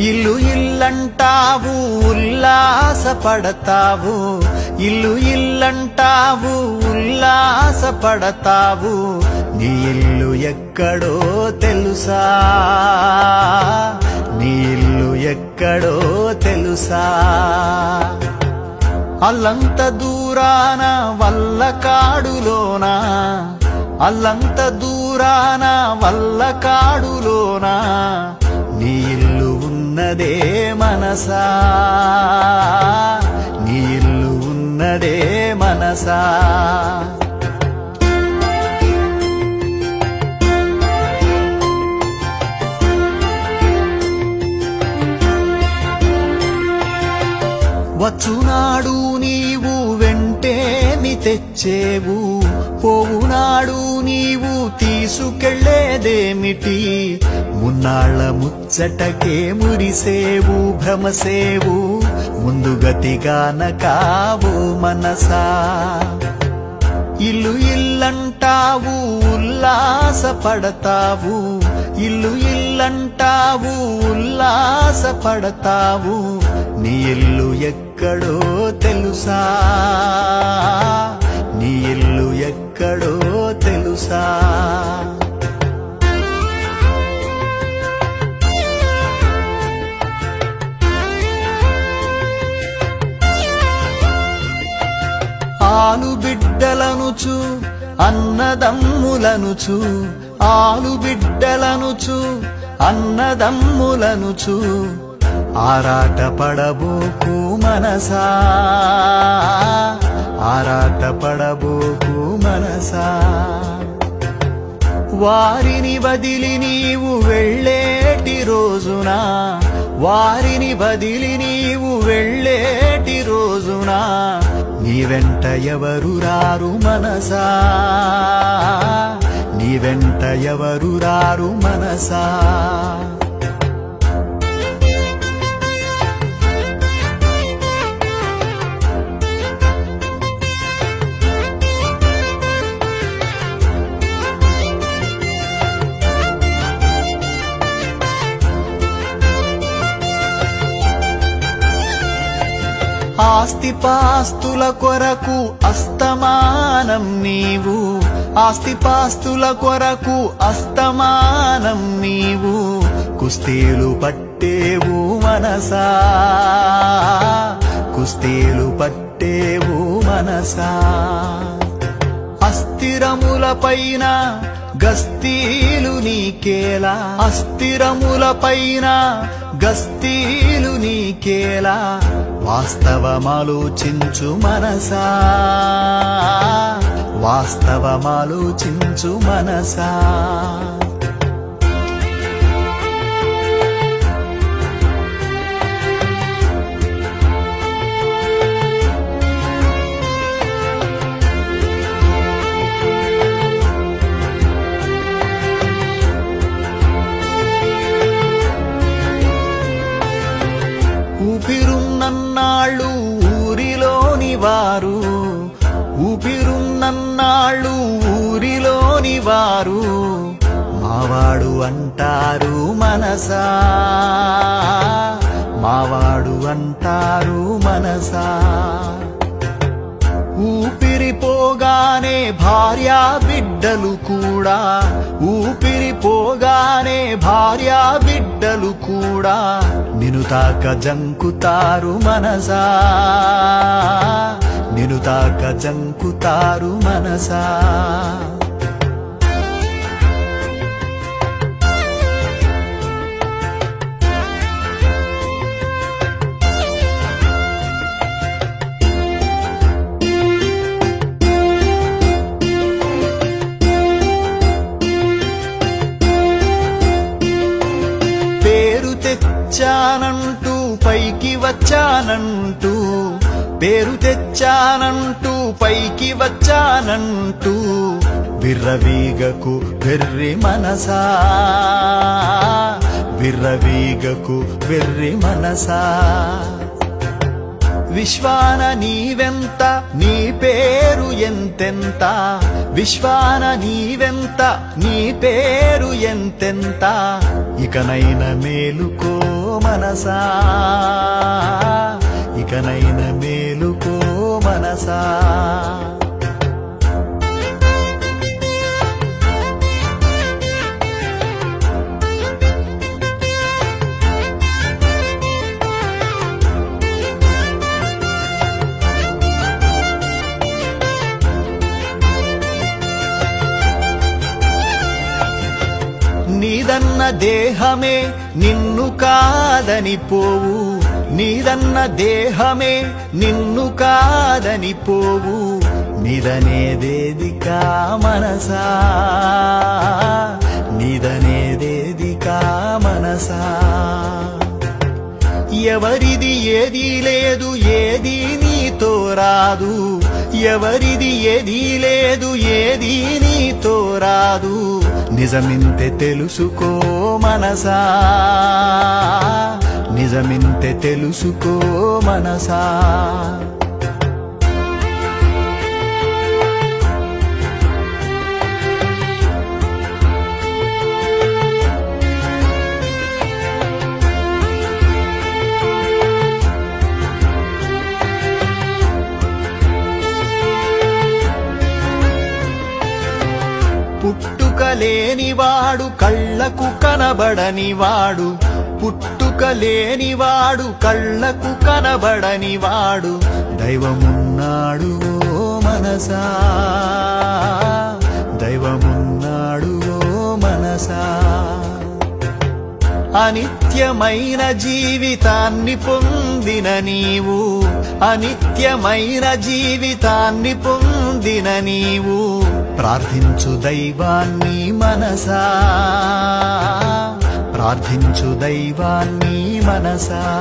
ఇల్లు ఇల్లంటావు ఉల్లాసపడతావు. ఇల్లు ఇల్లంటావు ఉల్లాసపడతావు. నీ ఇల్లు ఎక్కడో తెలుసా? నీ ఇల్లు ఎక్కడో తెలుసా? అల్లంత దూరాన వల్ల కాడులోన? అల్లంత దూరాన వల్ల కాడులోనా? నీ ఉన్నదే మనసా? నీ ఇల్లు ఉన్నదే మనసా? తెచ్చేవు. పోవునాడు నీవు తీసుకెళ్ళేదేమిటి? మున్నాళ్ళ ముచ్చటకే మురిసేవు భ్రమసేవు. ముందుగతిగాన కావు మనసా. ఇల్లు ఇల్లంటావు ఉల్లాసపడతావు. ఇల్లు ఇల్లంటావు ఉల్లాసపడతావు. నీ ఇల్లు ఎక్కడో తెలుసా? ఆలు బిడ్డలనుచు అన్నదమ్ములనుచు ఆలు బిడ్డలనుచు అన్నదమ్ములనుచు ఆరాట పడబోకు మనసా ఆరాట పడబోకు మనసా. వారిని వదిలి నీవు వెళ్ళేటి రోజున వారిని వదిలి నీవు వెళ్ళేటి రోజున నీ వెంట ఎవరు రారు మనసా? నీ వెంట ఎవరు రారు మనసా? ఆస్తిపాస్తుల కొరకు అస్తమానం నీవు. ఆస్తిపాస్తుల కొరకు అస్తమానం నీవు. కుస్తీలు పట్టేవు మనసా. కుస్తీలు పట్టేవు మనసా. అస్థిరముల పైన గస్తీలు నీకేలా. అస్థిరముల పైన గస్తీలు నీకేలా వాస్తవమాలోచించు మనసా? వాస్తవమాలోచించు మనసా? ఊపిరున్నన్నాళ్ళు ఊరిలోని వారు. ఊపిరున్నన్నాళ్ళు ఊరిలోని వారు. మావాడు అంటారు మనసా. మావాడు అంటారు మనసా. ఊపిరిపోగానే భార్యా బిడ్డలు కూడా. ఊపిరిపోగానే భార్యా బిడ్డలు కూడా. నిను తాక జంకుతారు మనసా. నిను తాక జంకుతారు మనసా. తెచ్చానంటూ పైకి వచ్చానంటూ పేరు తెచ్చానంటూ పైకి వచ్చానంటూ విర్రవీగకు వెర్రి మనసా విర్రవీగకు వెర్రి మనసా. విశ్వాన నీవెంత నీ పేరు ఎంతెంత? విశ్వాన నీవెంత నీ పేరు ఎంతెంత? ఇకనైన మేలుకో మనసా? ఇకనైన మేలుకో మనసా? నీదన్న దేహమే నిన్ను కాదని పోవు. నీదన్న దేహమే నిన్ను కాదని పోవు. నిదనేదేదికా మనసా. నిదనేదేదికా మనసా. ఎవరిది ఏదీ లేదు ఏది నీతో రాదు. ఎవరిది ఏదీ లేదు ఏది నీతో రాదు నిజమింతే తెలుసుకో మనసా. నిజమింతే తెలుసుకో మనసా. పుట్టుక లేనివాడు కళ్ళకు కనబడనివాడు. పుట్టుక లేనివాడు కళ్ళకు కనబడనివాడు. దైవమున్నాడు మనసా. అనిత్యమైన జీవితాన్ని పొందిన నీవు. అనిత్యమైన జీవితాన్ని పొందిన నీవు. ప్రార్థించు దైవాన్ని మనసా. ప్రార్థించు దైవాన్ని మనసా.